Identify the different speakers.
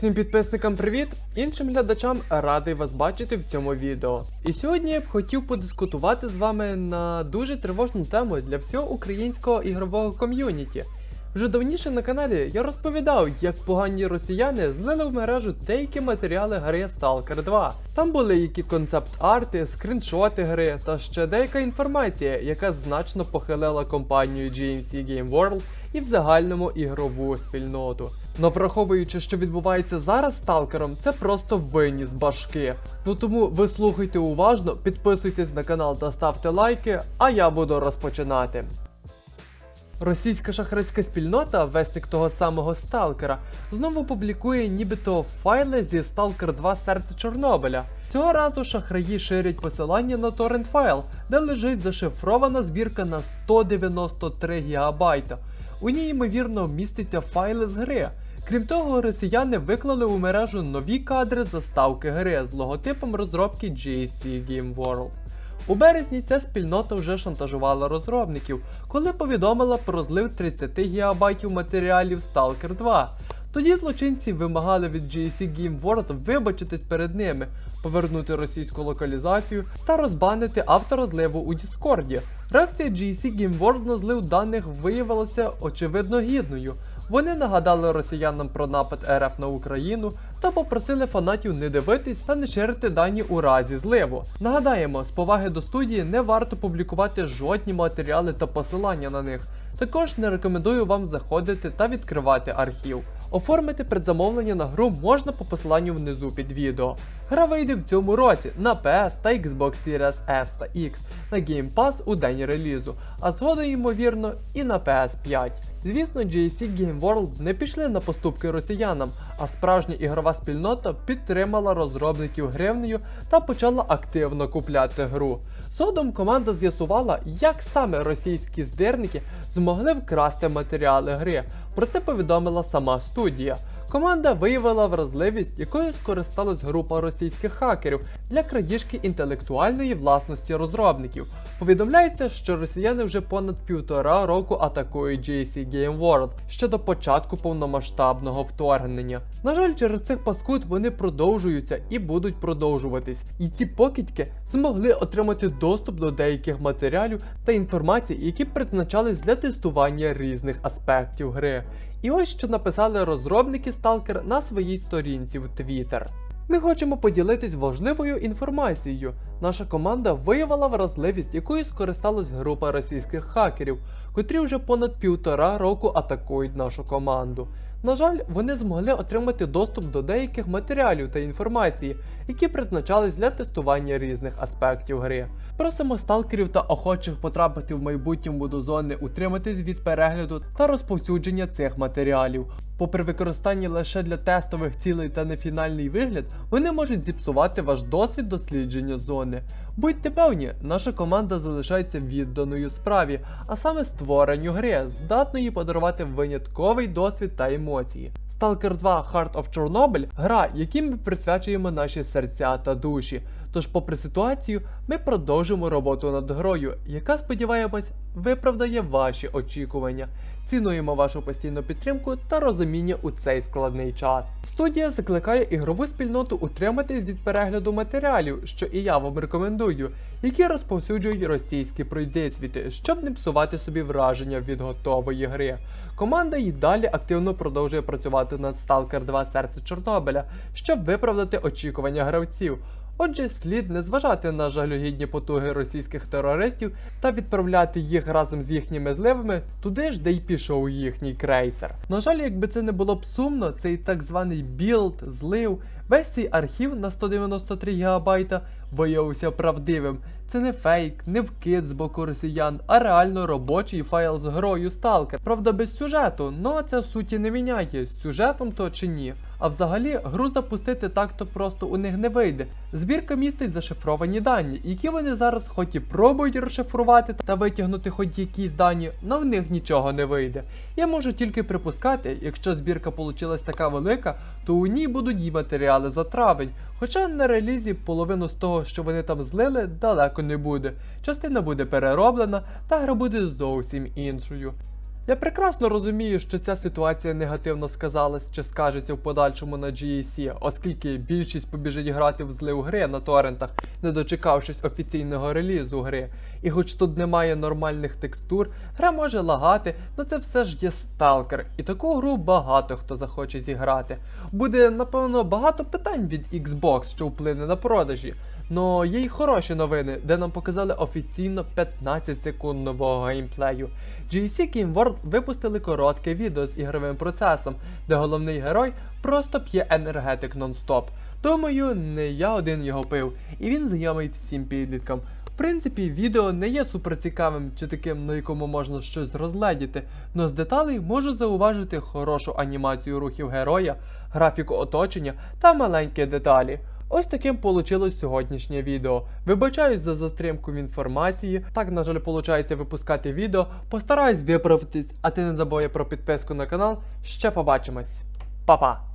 Speaker 1: Всім підписникам привіт! Іншим глядачам радий вас бачити в цьому відео. І сьогодні я б хотів подискутувати з вами на дуже тривожну тему для всього українського ігрового ком'юніті. Вже давніше на каналі я розповідав, як погані росіяни злили в мережу деякі матеріали гри Stalker 2. Там були які концепт-арти, скріншоти гри та ще деяка інформація, яка значно похилила компанію GMC Game World і в загальному ігрову спільноту. Но враховуючи, що відбувається зараз сталкером, це просто виніс башки. Ну тому ви слухайте уважно, підписуйтесь на канал та ставте лайки, а я буду розпочинати. Російська шахрайська спільнота, вестик того самого Сталкера, знову публікує нібито файли зі Stalker 2 Серце Чорнобиля. Цього разу шахраї ширять посилання на торрент файл, де лежить зашифрована збірка на 193 ГБ. У ній, ймовірно, містяться файли з гри. Крім того, росіяни виклали у мережу нові кадри заставки гри з логотипом розробки GSC Game World. У березні ця спільнота вже шантажувала розробників, коли повідомила про злив 30 ГБ матеріалів Stalker 2. Тоді злочинці вимагали від GSC Game World вибачитись перед ними, повернути російську локалізацію та розбанити авторозливу у Діскорді. Реакція GC Game World на злив даних виявилася очевидно гідною. Вони нагадали росіянам про напад РФ на Україну та попросили фанатів не дивитись та не ширити дані у разі зливу. Нагадаємо, з поваги до студії не варто публікувати жодні матеріали та посилання на них. Також не рекомендую вам заходити та відкривати архів. Оформити предзамовлення на гру можна по посиланню внизу під відео. Гра вийде в цьому році на PS та Xbox Series S та X, на Game Pass у день релізу, а згодом, ймовірно, і на PS5. Звісно, GSC Game World не пішли на поступки росіянам, а справжня ігрова спільнота підтримала розробників гривнею та почала активно купляти гру. Згодом команда з'ясувала, як саме російські здирники змогли вкрасти матеріали гри. Про це повідомила сама студія. Команда виявила вразливість, якою скористалась група російських хакерів для крадіжки інтелектуальної власності розробників. Повідомляється, що росіяни вже понад півтора року атакують GSC Game World ще до початку повномасштабного вторгнення. На жаль, через цих паскуд вони продовжуються і будуть продовжуватись. І ці покидьки змогли отримати доступ до деяких матеріалів та інформації, які призначались для тестування різних аспектів гри. І ось що написали розробники Stalker на своїй сторінці в Twitter. Ми хочемо поділитись важливою інформацією. Наша команда виявила вразливість, якою скористалась група російських хакерів, котрі вже понад півтора року атакують нашу команду. На жаль, вони змогли отримати доступ до деяких матеріалів та інформації, які призначались для тестування різних аспектів гри. Просимо сталкерів та охочих потрапити в майбутньому до зони утриматись від перегляду та розповсюдження цих матеріалів. Попри використання лише для тестових цілей та нефінальний вигляд, вони можуть зіпсувати ваш досвід дослідження зони. Будьте певні, наша команда залишається відданою справі, а саме створенню гри, здатної подарувати винятковий досвід та емоції. Stalker 2 Heart of Chernobyl – гра, якій ми присвячуємо наші серця та душі. Тож, попри ситуацію, ми продовжимо роботу над грою, яка, сподіваємось, виправдає ваші очікування. Цінуємо вашу постійну підтримку та розуміння у цей складний час. Студія закликає ігрову спільноту утриматись від перегляду матеріалів, що і я вам рекомендую, які розповсюджують російські пройдисвіти, щоб не псувати собі враження від готової гри. Команда й далі активно продовжує працювати над Stalker 2 Серце Чорнобиля, щоб виправдати очікування гравців. Отже, слід не зважати на жалюгідні потуги російських терористів та відправляти їх разом з їхніми зливами туди ж, де й пішов їхній крейсер. На жаль, якби це не було б сумно, цей так званий білд, злив, весь цей архів на 193 ГБ виявився правдивим. Це не фейк, не вкид з боку росіян, а реально робочий файл з грою Stalker. Правда, без сюжету, но це суті не міняє, з сюжетом то чи ні. А взагалі, гру запустити так-то просто у них не вийде. Збірка містить зашифровані дані, які вони зараз хоч і пробують розшифрувати та витягнути хоч якісь дані, но в них нічого не вийде. Я можу тільки припускати, якщо збірка получилась така велика, то у ній будуть і матеріали за травень. Хоча на релізі половину з того, що вони там злили, далеко не буде. Частина буде перероблена, та гра буде зовсім іншою. Я прекрасно розумію, що ця ситуація негативно сказалась чи скажеться в подальшому на GEC, оскільки більшість побіжить грати в злив гри на торрентах, не дочекавшись офіційного релізу гри. І хоч тут немає нормальних текстур, гра може лагати, але це все ж є сталкер, і таку гру багато хто захоче зіграти. Буде, напевно, багато питань від Xbox, що вплине на продажі. Но є й хороші новини, де нам показали офіційно 15 секунд нового геймплею. GSC Game World випустили коротке відео з ігровим процесом, де головний герой просто п'є енергетик нон-стоп. Думаю, не я один його пив, і він знайомий всім підліткам. Принципі, відео не є суперцікавим чи таким, на якому можна щось розгледіти, но з деталей можу зауважити хорошу анімацію рухів героя, графіку оточення та маленькі деталі. Ось таким получилось сьогоднішнє відео. Вибачаюсь за затримку в інформації. Так, на жаль, виходить випускати відео. Постараюсь виправитись, а ти не забувай про підписку на канал. Ще побачимось. Па-па!